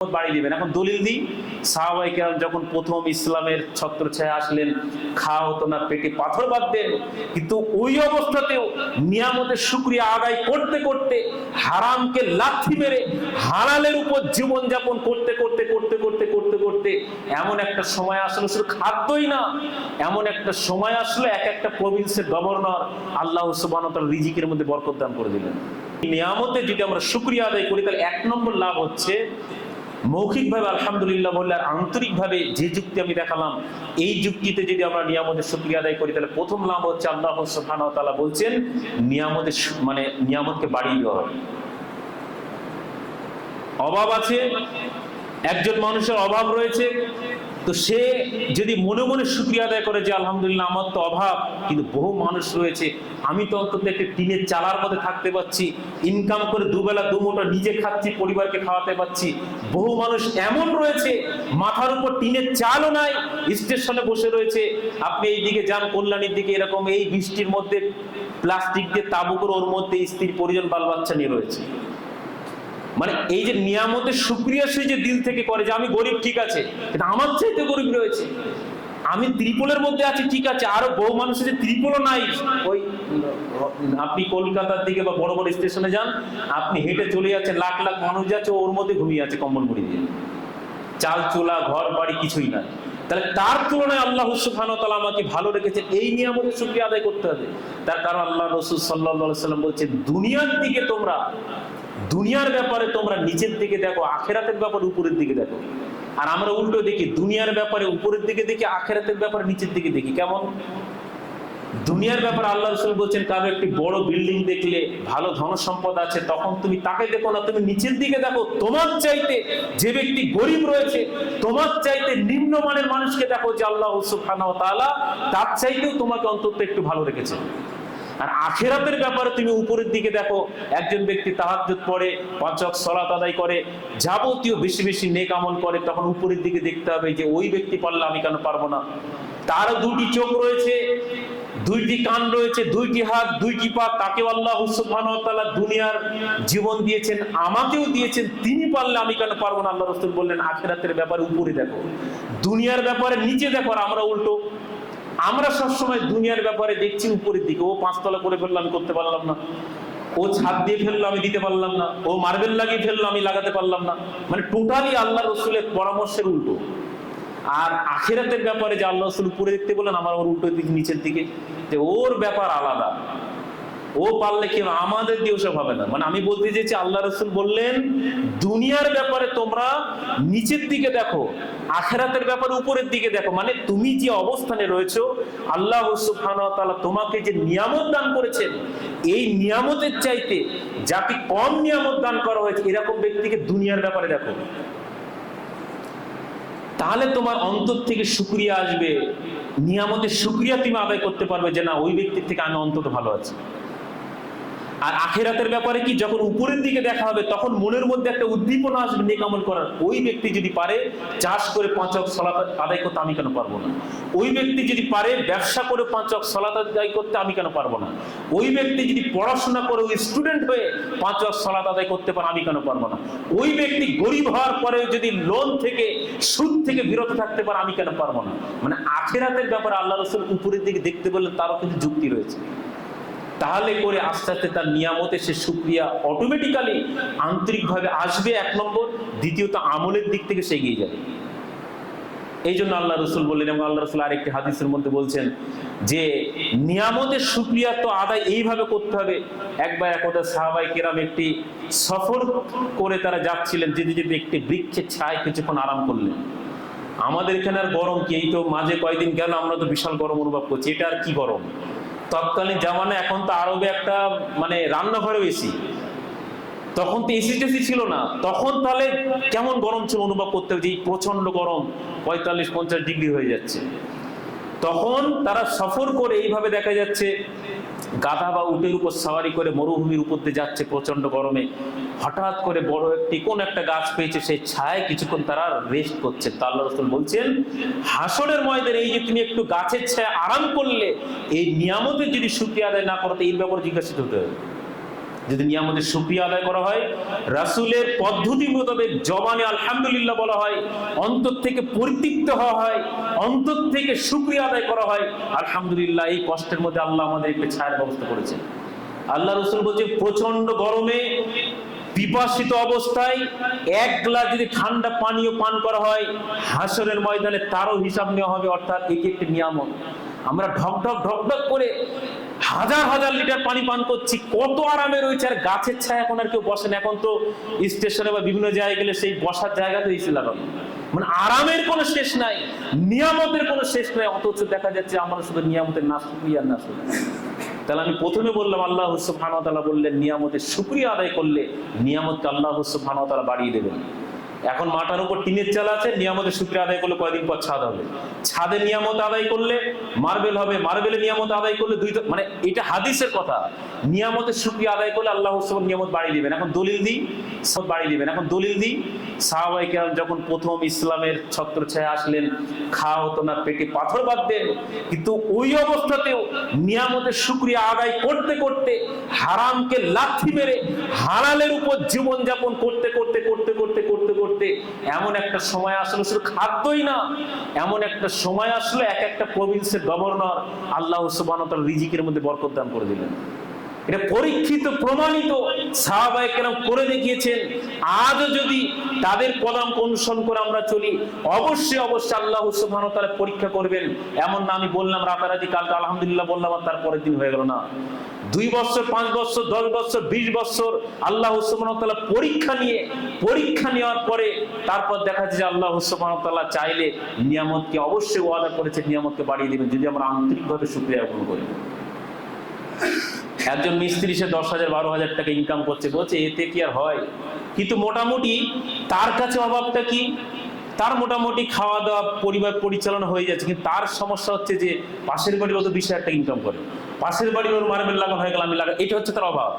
বাড়ি দিবেন। এখন দলিল দিই সাহাবাই কেরাম যখন প্রথম ইসলামের ছত্র ছায়া আসলেন, খাওয়া হতো না, পেটে পাথর বাঁধতেন, কিন্তু ওই অবস্থাতেও নিয়ামতের শুক্রিয়া আদায় করতে করতে হারামকে লাথি মেরে হালালের উপর জীবনযাপন করতে করতে করতে করতে করতে করতে এমন একটা সময় আসলো, শুধু খাদ্যই না, এমন একটা সময় আসলো, এক একটা প্রভিন্সের গভর্নর আল্লাহ সুবাহ রিজিকের মধ্যে বরকত দান করে দিলেন। নিয়ামতে যদি আমরা শুক্রিয়া আদায় করি, তাহলে এক নম্বর লাভ হচ্ছে মৌখিকভাবে আলহামদুলিল্লাহ বললে আর আন্তরিকভাবে যে যুক্তি আমি দেখালাম, এই যুক্তিতে যদি আমরা নিয়ামতের শুক্রিয়া আদায় করি, তাহলে প্রথম লাভ হচ্ছে আল্লাহ সুফান তালা বলছেন, নিয়ামতের মানে নিয়ামতকে বাড়িয়ে দেওয়া হবে। অভাব আছে, একজন মানুষের অভাব রয়েছে তো সে যদি মনে মনে শুক্রিয়া আদায় করে যে আলহামদুলিল্লাহ আমার তো অভাব, কিন্তু বহু মানুষ রয়েছে, আমি তো অন্তত একটা টিনের চালার মধ্যে থাকতে পারছি ইনকাম করে দুবেলা দুমোটা নিজে খাচ্ছি, পরিবারকে খাওয়াতে পারছি, বহু মানুষ এমন রয়েছে, মাথার উপর টিনের চালও নাই, স্টেশনে বসে রয়েছে, আপনি এই দিকে যান, কল্যাণীর দিকে এরকম এই বৃষ্টির মধ্যে, প্লাস্টিক দিয়ে তাবু করে ওর মধ্যে স্ত্রীর পরিজন বাল বাচ্চা নিয়ে রয়েছে। মানে এই যে নিয়ামতের সুক্রিয়া সে যে দিল থেকে করে যে আমি গরিব, ঠিক আছে, কিন্তু আমার চাইতে গরিব রয়েছে। আমি ত্রিপলের মধ্যে আছি, ঠিক আছে, আরও বহু মানুষের যে ত্রিপলও নাই। ওই, আপনি কলকাতার দিকে বা বড় বড় স্টেশনে যান, আপনি হেঁটে চলে যাচ্ছে লাখ লাখ মানুষ যাচ্ছে, ওর মধ্যে ঘুমিয়ে আছে কম্বল মুড়ি দিয়ে। চাল, চোলা, ঘর, বাড়ি কিছুই নাই। তাহলে তার তুলনায় আল্লাহ ওয়া তাআলা আমাকে ভালো রেখেছে, এই নিয়ামতের শুকরিয়া আদায় করতে হবে। তার কারণ আল্লাহ রসুল আলাইহি সাল্লাম বলছে দুনিয়ার দিকে তোমরা দুনিয়ার ব্যাপারে তোমরা নিচের দিকে দেখো, আখেরাতের ব্যাপারে উপরের দিকে দেখো। আর আমরা উল্টো দেখি, দুনিয়ার ব্যাপারে উপরের দিকে দেখি, আখেরাতের ব্যাপারে নিচের দিকে দেখি। কেমন? দুনিয়ার ব্যাপারে আল্লাহ রসুল বলছেন, কারও একটি বড় বিল্ডিং দেখলে ভালো ধন সম্পদ আছে, তখন তুমি তাকে দেখো না, তুমি নিচের দিকে দেখো। তোমার চাইতে যে ব্যক্তি গরিব রয়েছে, তোমার চাইতে নিম্নমানের মানুষকে দেখো যে আল্লাহ তার চাইতেও তোমাকে অন্তত একটু ভালো রেখেছে। আর আখেরাতের ব্যাপারে তুমি উপরের দিকে দেখো, একজন ব্যক্তি তাহাজ্জুদ পড়ে, পাঁচক সলাত আদায় করে, যাবতীয় বেশি বেশি নেক আমল করে, তখন উপরের দিকে দেখতে হবে যে ওই ব্যক্তি পারলে আমি কেন পারব না। তারও দুটি চোখ রয়েছে, দুইটি কান রয়েছে, দুইটি হাত, দুইটি পা তাকে আল্লাহ দুনিয়ার জীবন দিয়েছেন, আমাকেও দিয়েছেন, তিনি পারলে আমি কেন পারব না? আল্লাহ রাসূল বললেন, আখেরাতের ব্যাপারে উপরে দেখো। দুনিয়ার ব্যাপারে নিচে দেখো আমরা উল্টো। আমরা সবসময় দুনিয়ার ব্যাপারে দেখছি উপরের দিকে। ও পাঁচতলা করে ফেলল, আমি করতে পারলাম না। ও ছাদ দিয়ে ফেলল, আমি দিতে পারলাম না। ও মার্বেল লাগিয়ে ফেলল, আমি লাগাতে পারলাম না। মানে টোটালি আল্লাহ রসুলের পরামর্শের উল্টো। আর আখেরাতের ব্যাপারে যে আল্লাহ রসুল উপরে দেখতে বললেন, আমার ওর উল্টো দিকে নিচের দিকে। যে ওর ব্যাপার আলাদা। ও পারলে কি আমাদের দিয়ে ওসব হবে না। মানে আমি বলতে চাইছি, আল্লাহ রসুল বললেন, দুনিয়ার ব্যাপারে তোমরা নিচের দিকে দেখো, আখেরাতের ব্যাপারে উপরের দিকে দেখো। মানে তুমি যে অবস্থানে রয়েছো, আল্লাহ তোমাকে যে নিয়ামত দান করেছেন, এই নিয়ামতের চাইতে যাকে কম নিয়ামত দান করা হয়েছে, এরকম ব্যক্তিকে দুনিয়ার ব্যাপারে দেখো। তাহলে তোমার অন্তর থেকে শুক্রিয়া আসবে, নিয়ামতের শুক্রিয়া তুমি আদায় করতে পারবে যে, না, ওই ব্যক্তির থেকে আমি অন্তত ভালো আছি। আর আখেরাতের ব্যাপারে কি যখন উপরের দিকে দেখা হবে, তখন মনের মধ্যে একটা উদ্দীপনা আসবে নেক আমল করার। ওই ব্যক্তি যদি পারে, চাষ করে পাঁচ অক সলাত আদায় করতে আমি কেন পারব না? ওই ব্যক্তি যদি পারে, ব্যবসা করে পাঁচ অক সলাত আদায় করতে আমি কেন পারব না? ওই ব্যক্তি যদি পড়াশোনা করে, ওই স্টুডেন্ট হয়ে পাঁচ অক সলাত আদায় করতে পারে, আমি কেন পারব না? ওই ব্যক্তি গরিব হওয়ার পরে যদি লোন থেকে, সুদ থেকে বিরত থাকতে পারে, আমি কেন পারব না? মানে আখেরাতের ব্যাপারে আল্লাহ রসুল উপরের দিকে দেখতে বললে তারও কিন্তু যুক্তি রয়েছে। তাহলে করে আস্তে আস্তে তার নিয়ামতে সে সুক্রিয়া অটোমেটিক্যালি আন্তরিকভাবে আসবে এক নম্বর। দ্বিতীয়ত আমলের দিক থেকে সে এগিয়ে যাবে। এই জন্য আল্লাহ রসুল বললেন এবং আল্লাহ রসুল আরেকটি হাদিসের মধ্যে বলছেন যে, নিয়ামতের সুক্রিয়া তো আদায় এইভাবে করতে হবে। একবার একদা সাহাবাই কেরাম একটি সফর করে তারা যাচ্ছিলেন, যেতে যেতে একটি বৃক্ষের ছায় কিছুক্ষণ আরাম করলেন। আমাদের এখানে আর গরম কি? এই তো মাঝে কয়েকদিন গেল, আমরা তো বিশাল গরম অনুভব করছি। এটা আর কি গরম? তৎকালীন জামানে এখন তো আরবে একটা মানে রান্নাঘরেও বেশি তখন তো এসি টেসি ছিল না। তখন তাহলে কেমন গরম ছিল অনুভব করতে হবে যে প্রচণ্ড গরম, পঁয়তাল্লিশ, পঞ্চাশ ডিগ্রি হয়ে যাচ্ছে। তখন তারা সফর করে এইভাবে দেখা যাচ্ছে গাধা বা উটের উপর সাওয়ারি করে মরুভূমির উপর দিয়ে যাচ্ছে প্রচণ্ড গরমে। হঠাৎ করে বড় একটি, কোন একটা গাছ পেয়েছে সেই ছায় কিছুক্ষণ তারা রেস্ট করছে। তা রসুল বলছেন হাসনের ময়দানে এই যে তুমি একটু গাছের ছায় আরাম করলে, এই নিয়ামতের যদি সুক্রিয়া আদায় না করতে এই ব্যাপারে জিজ্ঞাসিত হতে হবে। যদি নিয়ামতের সুক্রিয়া আদায় করা হয়, রাসূলের পদ্ধতি মোতাবেক জবানে আলহামদুলিল্লাহ বলা হয়, অন্তর থেকে পরিতৃপ্ত হওয়া হয়, অন্তর থেকে সুক্রিয়া আদায় করা হয়, আলহামদুলিল্লাহ এই কষ্টের মধ্যে আল্লাহ আমাদের একটু ছায়ার ব্যবস্থা করেছে আল্লাহ রসুল বলছে প্রচণ্ড গরমে পিপাসিত অবস্থায় এক গ্লাস যদি ঠান্ডা পানীয় পান করা হয়, হাসরের ময়দানে তারও হিসাব নেওয়া হবে, অর্থাৎ এটি একটি নিয়ামত। আমরা ঢক ঢক ঢক ঢক করে হাজার হাজার লিটার পানি পান করছি। কত আরামে রয়েছে আর গাছের ছায়া এখন আর কেউ বসেন এখন তো স্টেশনে বা বিভিন্ন জায়গায় গেলে সেই বসার জায়গা তো এসে লাগানো। মানে আরামের কোনো শেষ নাই, নিয়ামতের কোনো শেষ নাই। অথচ দেখা যাচ্ছে আমরা শুধু নিয়ামতের না শুক্রিয়া না তাহলে আমি প্রথমে বললাম, আল্লাহ ওয়া তাআলা বললেন, নিয়ামতের শুকরিয়া আদায় করলে নিয়ামতকে আল্লাহ ওয়া তাআলা বাড়িয়ে দেবেন। এখন মাটার উপর টিনের চাল আছে, নিয়ামতের শুকরিয়া আদায় করলে কয়দিন পর ছাদ হবে? ছাদে নিয়ামত আদায় করলে মার্বেল হবে মার্বেলের নিয়ামত আদায় করলে দুই মানে এটা হাদিসের কথা। নিয়ামতের শুকরিয়া আদায় করলে আল্লাহ সুবহান নিয়ামত বাড়িয়ে দিবেন। এখন দলিল দিই, সব বাড়িয়ে দিবেন। এখন দলিল দিই সাহাবাই কেরাম যখন প্রথম ইসলামের ছত্র ছত্রছায়া আসলেন খাওয়া হতো না পেটে পাথর বাঁধতেন কিন্তু ওই অবস্থাতেও নিয়ামতের শুক্রিয়া আদায় করতে করতে হারামকে লাথি মেরে হারালের উপর জীবন যাপন করতে করতে করতে করতে করতে এমন একটা সময় আসলো, শুধু খাদ্যই না, এমন একটা সময় আসলো, এক একটা প্রভিন্সের গভর্নর আল্লাহ সুবাহ রিজিকের মধ্যে বরকত দান করে দিলেন। এটা পরীক্ষিত, প্রমাণিত কেরাম করে দেখিয়েছেন। আজও যদি তাদের পদাঙ্ক অনুসরণ করে আমরা চলি, অবশ্যই অবশ্যই আল্লাহ সুবহানাহু ওয়া পরীক্ষা করবেন। এমন না আমি বললাম রাতারাতি, কালকে আলহামদুলিল্লাহ বললাম আর তারপরের দিন হয়ে গেল না। দুই বছর, পাঁচ বছর, দশ বছর, বিশ বছর আল্লাহ সুবহানাহু পরীক্ষা নিয়ে, পরীক্ষা নেওয়ার পরে তারপর দেখা যাচ্ছে আল্লাহ তাআলা চাইলে নিয়ামতকে অবশ্যই ওয়াদা করেছে, নিয়ামতকে বাড়িয়ে দিবেন। যদি আমরা আন্তরিকভাবে শুকরিয়া জ্ঞাপন করি। একজন মিস্ত্রি, সে দশ হাজার, বারো হাজার টাকা ইনকাম করছে। বলছে, এতে কি আর হয়? কিন্তু মোটামুটি তার কাছে অভাবটা কি? তার মোটামুটি খাওয়া দাওয়া পরিবার পরিচালনা হয়ে যাচ্ছে, কিন্তু তার সমস্যা হচ্ছে যে পাশের বাড়ির অত বিশ হাজার টাকা ইনকাম করে। পাশের বাড়ি ওর মার্বেল লাগানো হয়ে গেল, আমি লাগা, এটা হচ্ছে তার অভাব।